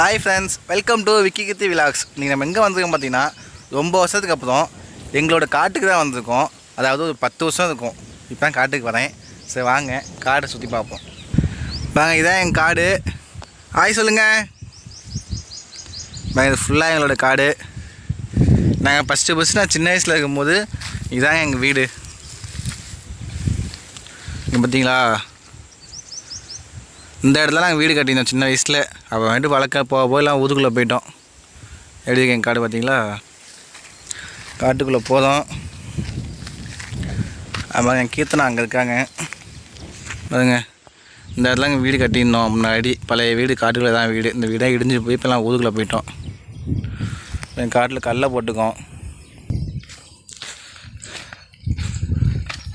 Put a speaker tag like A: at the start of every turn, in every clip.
A: Hi friends welcome to Vicky Kithi vlogs நீங்கள் நம்ம எங்கே வந்திருக்கோம் பார்த்தீங்கன்னா ரொம்ப வருஷத்துக்கு அப்புறம் எங்களோட காட்டுக்கு தான் வந்திருக்கோம். அதாவது ஒரு பத்து வருஷம் இருக்கும். இப்போ தான் காட்டுக்கு வரேன். சரி வாங்க. காடை சுற்றி பார்ப்போம். வாங்க இதான் எங்கள் காடு. ஹாய் சொல்லுங்கள் இது ஃபுல்லாக எங்களோட காடு. நாங்கள் ஃபஸ்ட்டு ஃபஸ்ட்டு நான் சின்ன வயசில் இருக்கும்போது இதான் எங்கள் வீடு. இங்கே பார்த்தீங்களா? இந்த இடத்துல நாங்கள் வீடு கட்டியிருந்தோம். சின்ன வயசில். அப்போ வந்துட்டு வளர்க்க போக போயெல்லாம் எல்லாம் போயிட்டோம். எப்படி இருக்கு எங்கள் காடு பார்த்தீங்களா காட்டுக்குள்ளே போதும். ஆமாம் என் கீர்த்தனா அங்கே இருக்காங்க. பாருங்க. இந்த இடத்துல அங்கே வீடு கட்டியிருந்தோம் முன்னாடி. பழைய வீடு காட்டுக்குள்ளே தான் வீடு. இந்த வீடை இடிஞ்சு போய் இப்போலாம் ஊதுக்குள்ளே போயிட்டோம். எங்கள் காட்டில் கல்லை போட்டுக்கோம்.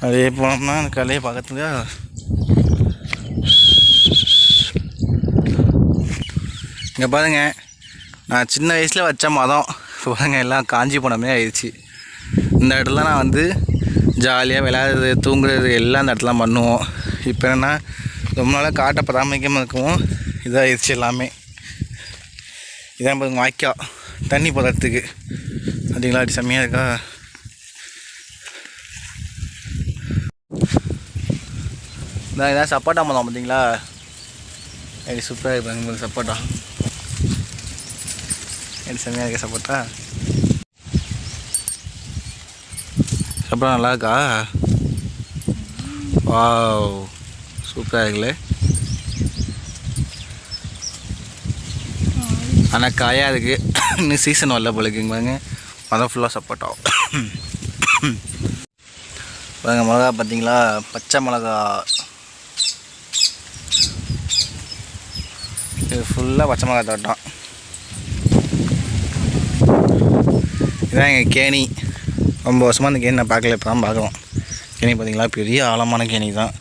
A: அதே போனோம்னா அந்த கல்லையை பக்கத்துல இங்கே பாருங்க. நான் சின்ன வயசில் வச்ச மதம். இப்போ பாருங்க எல்லாம் காஞ்சி போனமே ஆயிடுச்சு. இந்த இடத்துல நான் வந்து ஜாலியாக விளையாடுறது தூங்குறது எல்லாம் இந்த இடத்துல பண்ணுவோம். இப்போ என்னென்னா ரொம்ப நாளாக காட்டை பராமரிக்காமல் இருக்கவும் இதாகிடுச்சு எல்லாமே. இதான் பாருங்க வாய்க்கா. தண்ணி போடுறதுக்கு. அதிகளா அடி செம்மையாக இருக்கா? இதான் இதான் சப்பாட்டா மரம் பார்த்தீங்களா எப்படி சூப்பராக இருப்பாங்க உங்களுக்கு சப்போட்டா. எப்படி செம்மையாக இருக்க சப்போட்டா. சப்போட்டா நல்லா இருக்கா? வாவ் சூப்பராக இருக்குல்ல. ஆனால் காயாக இருக்குது இன்னும் சீசன் வரல போல இருக்குங்க பாருங்க. மரம் ஃபுல்லாக சப்போட்டா. பாருங்க மிளகா பார்த்தீங்களா பச்சை மிளகா. இது ஃபுல்லாக பச்சை மிளகா தோட்டம். இதான் எங்கள் கேணி. ரொம்ப வருஷமாக அந்த கேணி நான் பார்க்கல இப்போ தான் பார்க்குறோம். கேணி பார்த்திங்களா பெரிய ஆழமான கேணி தான்.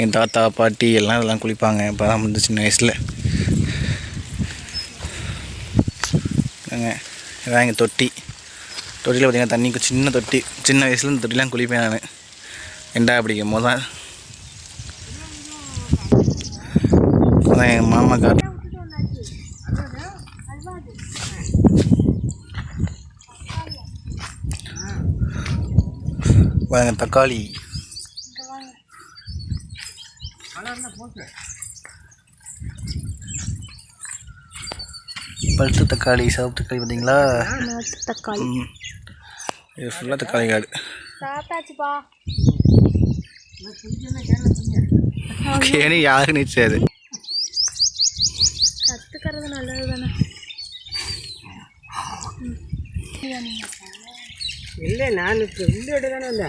A: எங்கள் தாத்தா பாட்டி எல்லாம் இதெல்லாம் குளிப்பாங்க. இப்போ தான் வந்து சின்ன வயசில். இதுதான் இதான் எங்கள் தொட்டி. தொட்டியில் பார்த்திங்கன்னா தண்ணி சின்ன தொட்டி. சின்ன வயசில் இந்த தொட்டிலாம் குளிப்பேன் நான். ரெண்டா பிடிக்கும் போது தான். எங்கள் மாமா காட்டு பாருங்க தக்காளி. பழுத்து தக்காளி சிவப்பு தக்காளி பார்த்தீங்களா?
B: தக்காளி.
A: இது ஃபுல்லாக தக்காளி காடு. கேணி யாருக்கு நிச்சயாது
B: கற்றுக்கிறது நல்லது தானே
C: இல்லை நான் இப்போ இந்த எடுக்கணும் இல்லை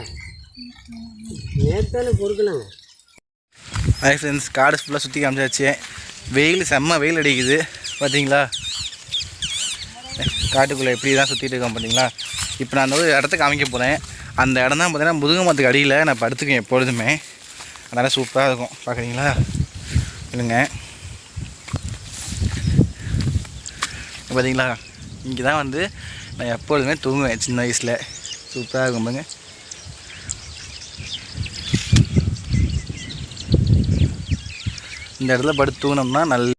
C: நேற்றானு
A: ஹாய் ஃப்ரெண்ட்ஸ் காடு ஃபுல்லாக சுற்றி காமிச்சாச்சு. வெயில் செம்ம வெயில் அடிக்குது. பார்த்தீங்களா காட்டுக்குள்ளே எப்படி தான் சுற்றிட்டு இருக்கோம் பார்த்தீங்களா இப்போ நான் அந்த ஒரு இடத்த காமிக்க போகிறேன் அந்த இடம் தான் பார்த்தீங்கன்னா முதுகு மரத்துக்கு அடியில் நான் படுத்துக்குவேன் எப்பொழுதுமே. அதனால் சூப்பராக இருக்கும். பார்க்குறீங்களா இல்லைங்க பார்த்தீங்களா இங்கே தான் வந்து நான் எப்பொழுதுமே தூங்குவேன் சின்ன வயசில். சூப்பராக இருக்கும் பாருங்க. இந்த இடத்துல படுத்து தூங்கினோம்னா நல்ல